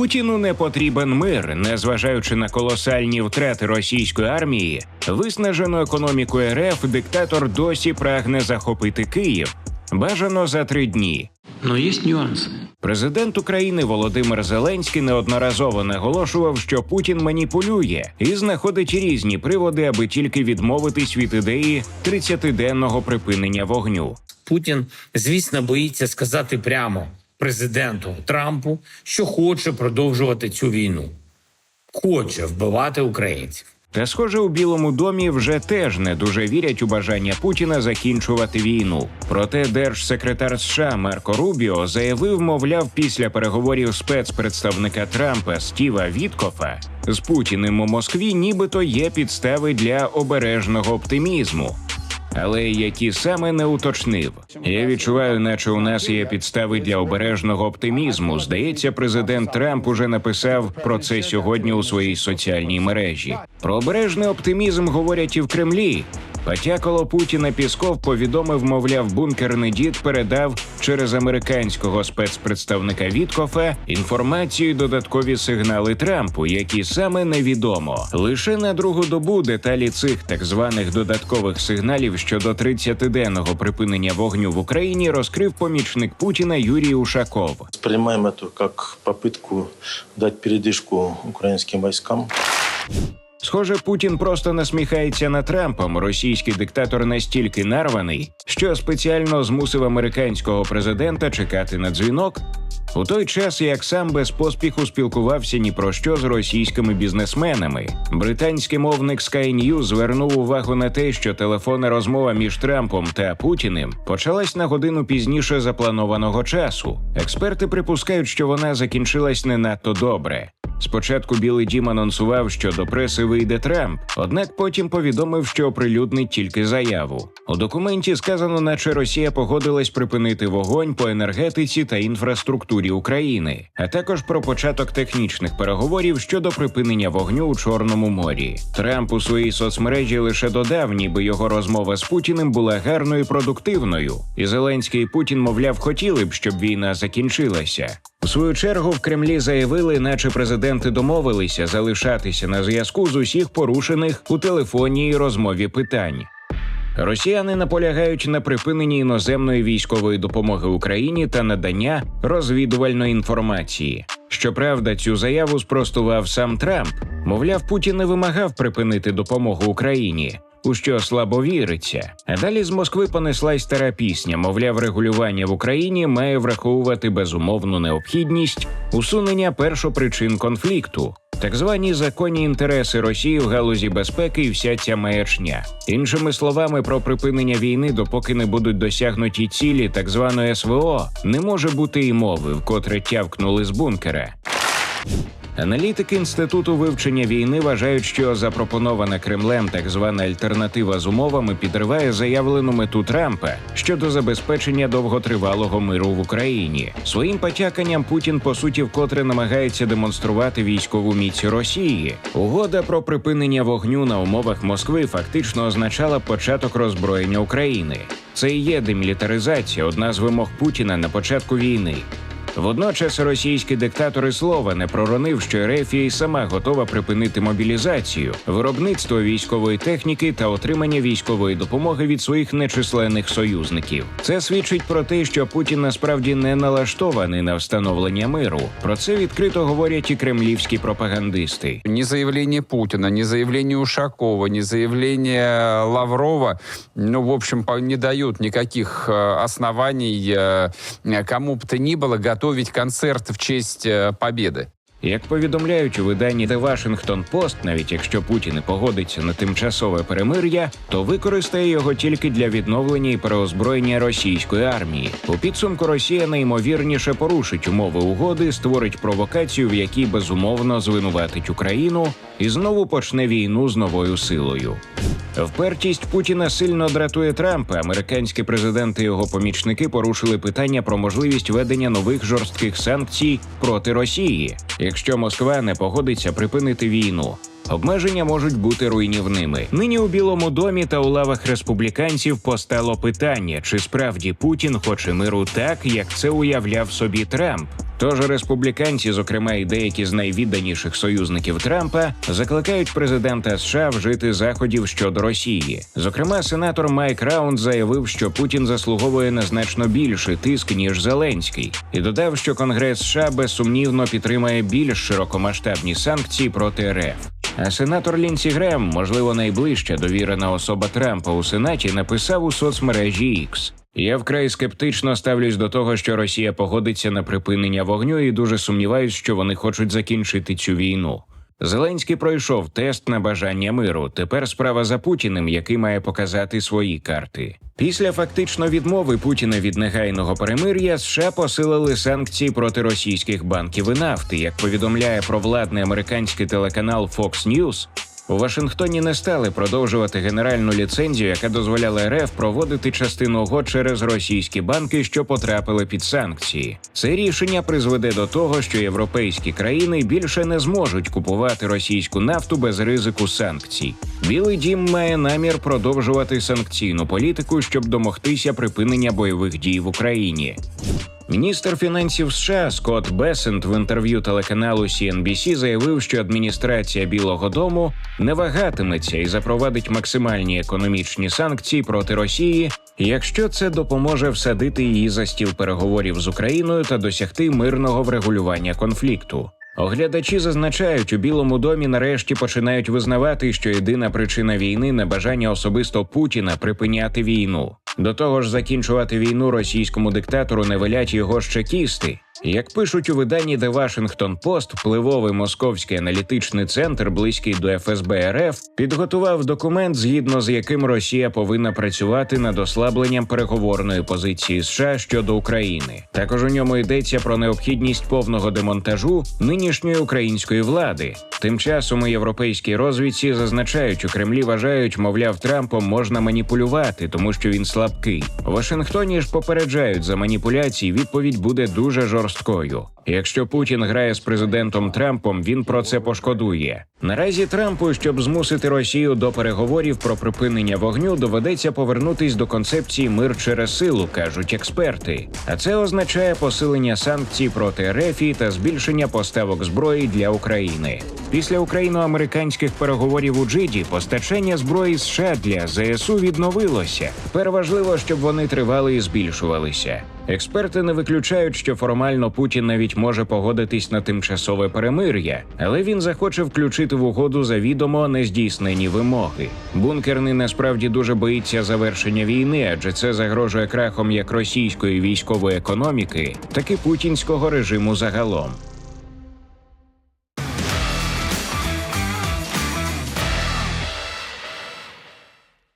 Путіну не потрібен мир, незважаючи на колосальні втрати російської армії, виснажену економіку РФ, диктатор досі прагне захопити Київ. Бажано за три дні. Но есть нюансы. Президент України Володимир Зеленський неодноразово наголошував, що Путін маніпулює і знаходить різні приводи, аби тільки відмовитись від ідеї 30-денного припинення вогню. Путін, звісно, боїться сказати прямо президенту Трампу, що хоче продовжувати цю війну, хоче вбивати українців. Та, схоже, у Білому домі вже теж не дуже вірять у бажання Путіна закінчувати війну. Проте держсекретар США Марко Рубіо заявив, мовляв, після переговорів спецпредставника Трампа Стіва Віткофа з Путіним у Москві, нібито є підстави для обережного оптимізму. Але які саме не уточнив. Я відчуваю, наче у нас є підстави для обережного оптимізму. Здається, президент Трамп уже написав про це сьогодні у своїй соціальній мережі. Про обережний оптимізм говорять і в Кремлі. Потяколо Путіна Пісков повідомив, мовляв, бункерний дід передав через американського спецпредставника Віткофа інформацію і додаткові сигнали Трампу, які саме невідомо. Лише на другу добу деталі цих так званих додаткових сигналів щодо 30-денного припинення вогню в Україні розкрив помічник Путіна Юрій Ушаков. Воспринимаем это как попытку дать передышку украинским войскам. Схоже, Путін просто насміхається над Трампом. Російський диктатор настільки нарваний, що спеціально змусив американського президента чекати на дзвінок. У той час, як сам без поспіху спілкувався ні про що з російськими бізнесменами, британський мовник Sky News звернув увагу на те, що телефонна розмова між Трампом та Путіним почалась на годину пізніше запланованого часу. Експерти припускають, що вона закінчилась не надто добре. Спочатку Білий Дім анонсував, що до преси вийде Трамп, однак потім повідомив, що оприлюднить тільки заяву. У документі сказано, наче Росія погодилась припинити вогонь по енергетиці та інфраструктурі України, а також про початок технічних переговорів щодо припинення вогню у Чорному морі. Трамп у своїй соцмережі лише додав, ніби його розмова з Путіним була гарною і продуктивною. І Зеленський і Путін, мовляв, хотіли б, щоб війна закінчилася. У свою чергу в Кремлі заявили, наче президенти домовилися залишатися на зв'язку з усіх порушених у телефонній розмові питань. Росіяни наполягають на припиненні іноземної військової допомоги Україні та надання розвідувальної інформації. Щоправда, цю заяву спростував сам Трамп. Мовляв, Путін не вимагав припинити допомогу Україні. У що слабо віриться. А далі з Москви понеслась стара пісня. Мовляв, регулювання в Україні має враховувати безумовну необхідність усунення першопричин конфлікту, так звані законні інтереси Росії в галузі безпеки і вся ця маячня. Іншими словами, про припинення війни, допоки не будуть досягнуті цілі так званої СВО, не може бути і мови, вкотре тявкнули з бункера. Аналітики інституту вивчення війни вважають, що запропонована Кремлем так звана альтернатива з умовами підриває заявлену мету Трампа щодо забезпечення довготривалого миру в Україні. Своїм потяканням Путін по суті вкотре намагається демонструвати військову міць Росії. Угода про припинення вогню на умовах Москви фактично означала початок роззброєння України. Це і є демілітаризація, одна з вимог Путіна на початку війни. Водночас російський диктатор і слова не проронив, що Ерефія й сама готова припинити мобілізацію, виробництво військової техніки та отримання військової допомоги від своїх нечисленних союзників. Це свідчить про те, що Путін насправді не налаштований на встановлення миру. Про це відкрито говорять і кремлівські пропагандисти. Ни заявление Путина, ни заявление Ушакова, ни заявление Лаврова, ну, в общем, по- не дают никаких э, оснований э, кому бы то ни было готовить концерт в честь э, победы. Як повідомляють у виданні The Washington Post, навіть якщо Путін і погодиться на тимчасове перемир'я, то використає його тільки для відновлення і переозброєння російської армії. У підсумку Росія найімовірніше порушить умови угоди, створить провокацію, в якій безумовно звинуватить Україну, і знову почне війну з новою силою. Впертість Путіна сильно дратує Трампа. Американські президенти і його помічники порушили питання про можливість ведення нових жорстких санкцій проти Росії, якщо Москва не погодиться припинити війну. Обмеження можуть бути руйнівними. Нині у Білому домі та у лавах республіканців постало питання, чи справді Путін хоче миру так, як це уявляв собі Трамп. Тож республіканці, зокрема і деякі з найвідданіших союзників Трампа, закликають президента США вжити заходів щодо Росії. Зокрема, сенатор Майк Раунд заявив, що Путін заслуговує на значно більший тиск ніж Зеленський, і додав, що Конгрес США безсумнівно підтримає більш широкомасштабні санкції проти РФ. А сенатор Лінсі Грем, можливо, найближча довірена особа Трампа у Сенаті, написав у соцмережі X. Я вкрай скептично ставлюсь до того, що Росія погодиться на припинення вогню, і дуже сумніваюсь, що вони хочуть закінчити цю війну. Зеленський пройшов тест на бажання миру. Тепер справа за Путіним, який має показати свої карти. Після фактично відмови Путіна від негайного перемир'я США посилили санкції проти російських банків і нафти. Як повідомляє провладний американський телеканал Fox News, у Вашингтоні не стали продовжувати генеральну ліцензію, яка дозволяла РФ проводити частину угод через російські банки, що потрапили під санкції. Це рішення призведе до того, що європейські країни більше не зможуть купувати російську нафту без ризику санкцій. Білий дім має намір продовжувати санкційну політику, щоб домогтися припинення бойових дій в Україні. Міністр фінансів США Скотт Бесент в інтерв'ю телеканалу CNBC заявив, що адміністрація Білого Дому не вагатиметься і запровадить максимальні економічні санкції проти Росії, якщо це допоможе всадити її за стіл переговорів з Україною та досягти мирного врегулювання конфлікту. Оглядачі зазначають, у Білому домі нарешті починають визнавати, що єдина причина війни небажання особисто Путіна припиняти війну. До того ж, закінчувати війну російському диктатору не велять його ще чекісти. Як пишуть у виданні The Washington Post, впливовий московський аналітичний центр, близький до ФСБ РФ, підготував документ, згідно з яким Росія повинна працювати над ослабленням переговорної позиції США щодо України. Також у ньому йдеться про необхідність повного демонтажу нинішньої української влади. Тим часом у європейській розвідці зазначають, у Кремлі вважають, мовляв, Трампом можна маніпулювати, тому що він слабкий. У Вашингтоні ж попереджають за маніпуляції. Відповідь буде дуже жорсткою. Якщо Путін грає з президентом Трампом, він про це пошкодує. Наразі Трампу, щоб змусити Росію до переговорів про припинення вогню, доведеться повернутись до концепції мир через силу, кажуть експерти. А це означає посилення санкцій проти РФ та збільшення поставок зброї для України. Після україно-американських переговорів у Джиді постачання зброї США для ЗСУ відновилося. Тепер важливо, щоб вони тривали і збільшувалися. Експерти не виключають, що формально Путін навіть може погодитись на тимчасове перемир'я, але він захоче включити в угоду завідомо нездійснені вимоги. Бункерний насправді дуже боїться завершення війни, адже це загрожує крахом як російської військової економіки, так і путінського режиму загалом.